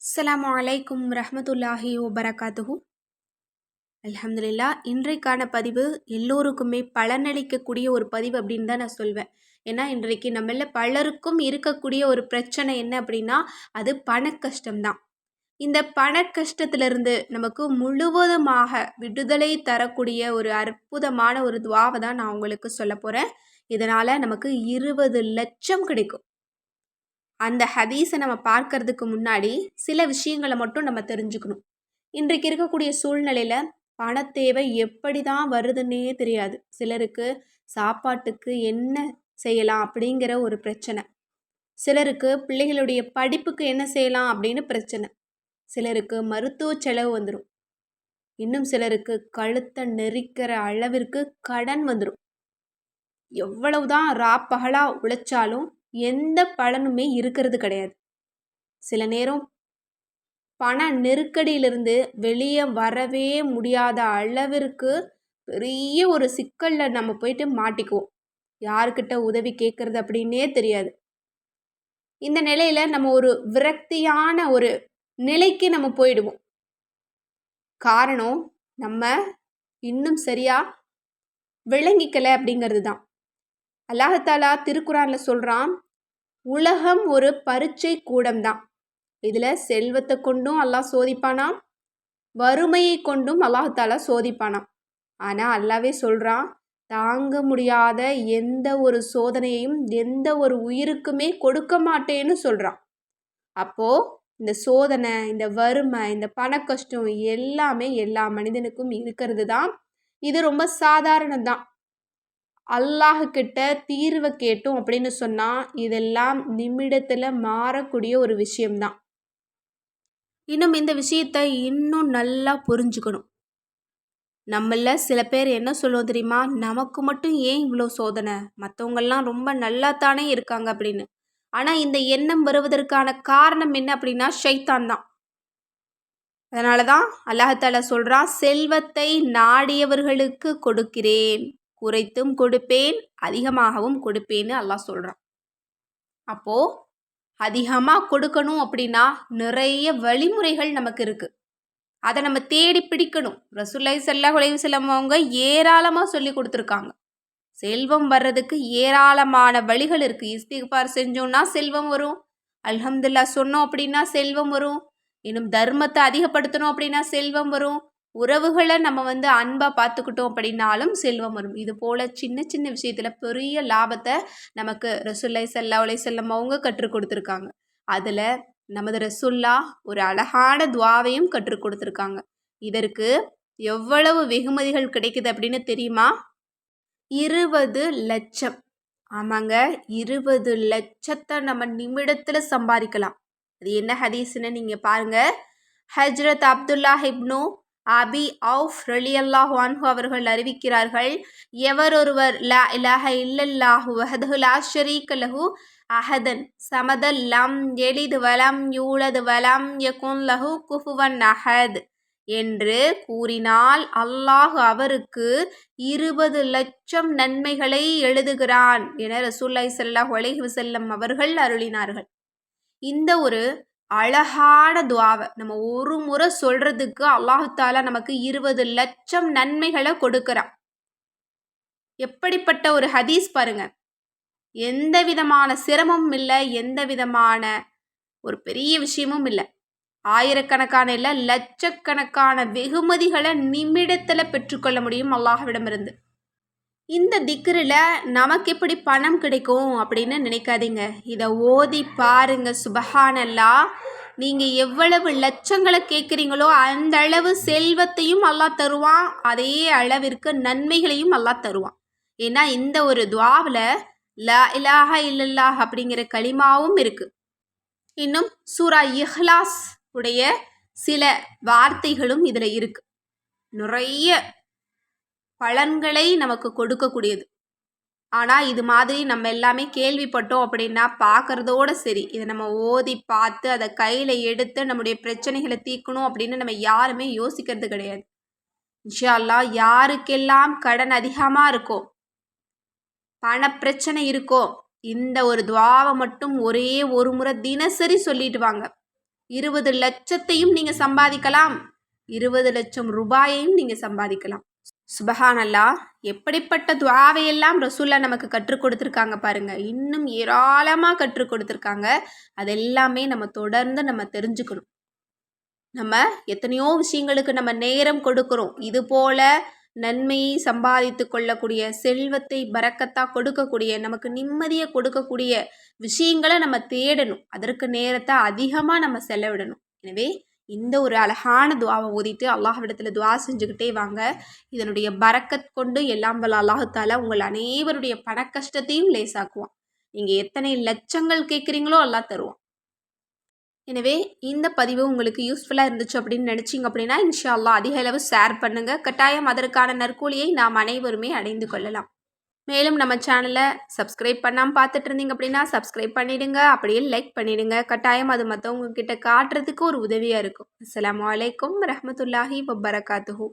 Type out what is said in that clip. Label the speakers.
Speaker 1: அஸ்லாம் அலைக்கும் ரஹமத்துல்லாஹி வபரகாத்துஹு. அலமதுல்லா இன்றைக்கான பதிவு எல்லோருக்குமே பலனளிக்கக்கூடிய ஒரு பதிவு அப்படின்னு தான் நான் சொல்வேன். ஏன்னா இன்றைக்கு நம்மள பலருக்கும் இருக்கக்கூடிய ஒரு பிரச்சனை என்ன அப்படின்னா அது பண கஷ்டம்தான் இந்த பண கஷ்டத்திலிருந்து நமக்கு முழுவதுமாக விடுதலை தரக்கூடிய ஒரு அற்புதமான ஒரு துவாவை தான் நான் உங்களுக்கு சொல்ல போகிறேன் இதனால் நமக்கு இருபது லட்சம் கிடைக்கும். அந்த ஹதீஸை நம்ம பார்க்கறதுக்கு முன்னாடி சில விஷயங்களை மட்டும் நம்ம தெரிஞ்சுக்கணும். இன்றைக்கு இருக்கக்கூடிய சூழ்நிலையில் பணத்தேவை எப்படி தான் வருதுன்னே தெரியாது. சிலருக்கு சாப்பாட்டுக்கு என்ன செய்யலாம் அப்படிங்கிற ஒரு பிரச்சனை. சிலருக்கு பிள்ளைகளுடைய படிப்புக்கு என்ன செய்யலாம் அப்படின்னு பிரச்சனை. சிலருக்கு மருத்துவ செலவு வந்துடும் இன்னும் சிலருக்கு கழுத்தை நெரிக்கிற அளவிற்கு கடன் வந்துடும் எவ்வளவுதான் ராப்பகலாக உழைச்சாலும் எந்த பலனுமே இருக்கிறது கிடையாது. சில நேரம் பண நெருக்கடியிலிருந்து வெளியே வரவே முடியாத அளவிற்கு பெரிய ஒரு சிக்கலில் நம்ம போயிட்டு மாட்டிக்குவோம். யாருக்கிட்ட உதவி கேட்குறது அப்படின்னே தெரியாது. இந்த நிலையில் நம்ம ஒரு விரக்தியான ஒரு நிலைக்கு நம்ம போயிடுவோம். காரணம் நம்ம இன்னும் சரியாக விளங்கிக்கலை அப்படிங்கிறது தான் அல்லாஹாலா திருக்குறானில் சொல்கிறான் உலகம் ஒரு பரீட்சை கூடம்தான். இதில் செல்வத்தை கொண்டும் அல்லாஹ் சோதிப்பானாம் வறுமையை கொண்டும் அல்லாஹாலா சோதிப்பானாம். ஆனால் அல்லாவே சொல்கிறான் தாங்க முடியாத எந்த ஒரு சோதனையையும் எந்த ஒரு உயிருக்குமே கொடுக்க மாட்டேன்னு சொல்கிறான் அப்போது இந்த சோதனை இந்த வறுமை இந்த பண கஷ்டம் எல்லாமே எல்லா மனிதனுக்கும் இருக்கிறது தான் இது ரொம்ப சாதாரணம் தான் அல்லாஹுக்கிட்ட தீர்வை கேட்டோம் அப்படின்னு சொன்னால் இதெல்லாம் நிமிடத்தில் மாறக்கூடிய ஒரு விஷயம்தான். இன்னும் இந்த விஷயத்தை இன்னும் நல்லா புரிஞ்சுக்கணும். நம்மள சில பேர் என்ன சொல்லுவோம் தெரியுமா? நமக்கு மட்டும் ஏன் இவ்வளோ சோதனை? மற்றவங்கள்லாம் ரொம்ப நல்லா தானே இருக்காங்க அப்படின்னு. ஆனால் இந்த எண்ணம் வருவதற்கான காரணம் என்ன அப்படின்னா ஷைத்தான் தான். அதனால தான் அல்லாஹால சொல்கிறான் செல்வத்தை நாடியவர்களுக்கு கொடுக்கிறேன். குறைத்தும் கொடுப்பேன் அதிகமாகவும் கொடுப்பேன்னு அல்லாஹ் சொல்கிறான் அப்போது அதிகமாக கொடுக்கணும் அப்படின்னா நிறைய வழிமுறைகள் நமக்கு இருக்குது அதை நம்ம தேடி பிடிக்கணும். ரசுல்லை செல்லா உழைவு செல்லவங்க அவங்க ஏராளமாக சொல்லி கொடுத்துருக்காங்க. செல்வம் வர்றதுக்கு ஏராளமான வழிகள் இருக்குது இஸ்திகார் செஞ்சோன்னா செல்வம் வரும். அல்ஹம்துல்லா சொன்னோம் அப்படின்னா செல்வம் வரும். இன்னும் தர்மத்தை அதிகப்படுத்தணும் அப்படின்னா செல்வம் வரும். உறவுகளை நம்ம வந்து அன்பாக பார்த்துக்கிட்டோம் அப்படின்னாலும் செல்வம் வரும். இது போல் சின்ன சின்ன விஷயத்தில் பெரிய லாபத்தை நமக்கு ரசுல்லை சல்லா உலை செல்லம் அவங்க கற்றுக் கொடுத்துருக்காங்க. அதில் நமது ரசுல்லா ஒரு அழகான துவாவையும் கற்றுக் கொடுத்துருக்காங்க. இதற்கு எவ்வளவு வெகுமதிகள் கிடைக்குது அப்படின்னு தெரியுமா? இருபது லட்சம். ஆமாங்க இருபது லட்சத்தை நம்ம நிமிடத்தில் சம்பாதிக்கலாம். அது என்ன ஹதீஸ்ன்னு நீங்கள் பாருங்கள் ஹஜ்ரத் அப்துல்லா ஹிப்னு அபி அவுஃப் ரலியல்லாஹு அன்ஹு அவர்கள் அறிவிக்கிறார்கள் எவர் ஒருவர் லா இலாஹ இல்லல்லாஹு வஹது லா ஷரீக லஹு அஹதன் சமதல் லம் எளிது வலம் யூலது வலம் யகுன் லஹு குஃபுவன் அஹத் என்று கூறினால் அல்லாஹ் அவருக்கு இருபது லட்சம் நன்மைகளை எழுதுகிறான் என ரசூல்லாய் சல்லாஹ் அலைஹி வசல்லம் அவர்கள் அருளினார்கள். இந்த ஒரு அழகான துவாவை. நம்ம ஒரு முறை சொல்கிறதுக்கு அல்லாஹால நமக்கு இருபது லட்சம் நன்மைகளை கொடுக்குறான். எப்படிப்பட்ட ஒரு ஹதீஸ் பாருங்க. எந்த விதமான சிரமமும் இல்லை எந்த விதமான ஒரு பெரிய விஷயமும் இல்லை. ஆயிரக்கணக்கான இல்லை லட்சக்கணக்கான வெகுமதிகளை நிமிடத்தில் பெற்றுக்கொள்ள முடியும் அல்லாஹ்விடமிருந்து. இந்த திக்கரில் நமக்கு எப்படி பணம் கிடைக்கும் அப்படின்னு நினைக்காதீங்க. இதை ஓதி பாருங்க சுபஹானல்லா. நீங்கள் எவ்வளவு லட்சங்களை கேட்குறீங்களோ அந்த அளவு செல்வத்தையும் அல்லா தருவான். அதே அளவிற்கு நன்மைகளையும் அல்லா தருவான். ஏன்னா இந்த ஒரு துவாவில் லா இலாஹா இல்லல்லாஹ் அப்படிங்கிற களிமாவும் இருக்குது இன்னும் சூரா இஹ்லாஸ் உடைய சில வார்த்தைகளும் இதில் இருக்குது நிறைய பலன்களை நமக்கு கொடுக்கக்கூடியது. ஆனால் இது மாதிரி நம்ம எல்லாமே கேள்விப்பட்டோம் அப்படின்னா பார்க்குறதோட சரி. இதை நம்ம ஓதி பார்த்து அதை கையில் எடுத்து நம்முடைய பிரச்சனைகளை தீர்க்கணும் அப்படின்னு நம்ம யாருமே யோசிக்கிறது கிடையாது. இன்ஷால்லா யாருக்கெல்லாம் கடன் அதிகமாக இருக்கோ பணப்பிரச்சனை இருக்கோ இந்த ஒரு துவாவை மட்டும் ஒரே ஒரு முறை தினசரி சொல்லிட்டு வாங்க. இருபது லட்சத்தையும் நீங்கள் சம்பாதிக்கலாம். இருபது லட்சம் ரூபாயையும் நீங்கள் சம்பாதிக்கலாம். சுபஹானல்லா எப்படிப்பட்ட துவாவையெல்லாம் ரசூல்லா நமக்கு கற்றுக் கொடுத்துருக்காங்க பாருங்க. இன்னும் ஏராளமாக கற்றுக் கொடுத்துருக்காங்க. அதெல்லாமே நம்ம தொடர்ந்து நம்ம தெரிஞ்சுக்கணும். நம்ம எத்தனையோ விஷயங்களுக்கு நம்ம நேரம் கொடுக்குறோம். இது போல நன்மையை சம்பாதித்து கொள்ளக்கூடிய செல்வத்தை பறக்கத்தா கொடுக்கக்கூடிய நமக்கு நிம்மதியை கொடுக்கக்கூடிய விஷயங்களை நம்ம தேடணும். அதற்கு நேரத்தை அதிகமாக நம்ம செலவிடணும். எனவே இந்த ஒரு அழகான துவாவை ஓதிட்டு அல்லாஹ்விடத்தில் துவா செஞ்சுக்கிட்டே வாங்க. இதனுடைய பறக்கத் கொண்டு எல்லாம் வல்ல அல்லாஹால உங்கள் அனைவருடைய பண கஷ்டத்தையும் லேசாக்குவான். நீங்கள் எத்தனை லட்சங்கள் கேட்குறீங்களோ எல்லாம் தருவான். எனவே இந்த பதிவு உங்களுக்கு யூஸ்ஃபுல்லாக இருந்துச்சு அப்படின்னு நினச்சிங்க அப்படின்னா இன்ஷா அல்லா அதிக அளவு ஷேர் பண்ணுங்கள் கட்டாயம் அதற்கான நற்கூலியை நாம் அனைவருமே அடைந்து கொள்ளலாம். மேலும் நம்ம சேனலை சப்ஸ்கிரைப் பண்ணாமல் பார்த்துட்டு இருந்தீங்க அப்படின்னா சப்ஸ்கிரைப் பண்ணிடுங்க அப்படியே லைக் பண்ணிடுங்க. கட்டாயம் அது மற்றவங்க கிட்ட காட்டுறதுக்கு ஒரு உதவியாக இருக்கும். அஸ்லாம் வலைக்கம் ரஹமத்துல்லாஹி வபரகாத்துஹூ.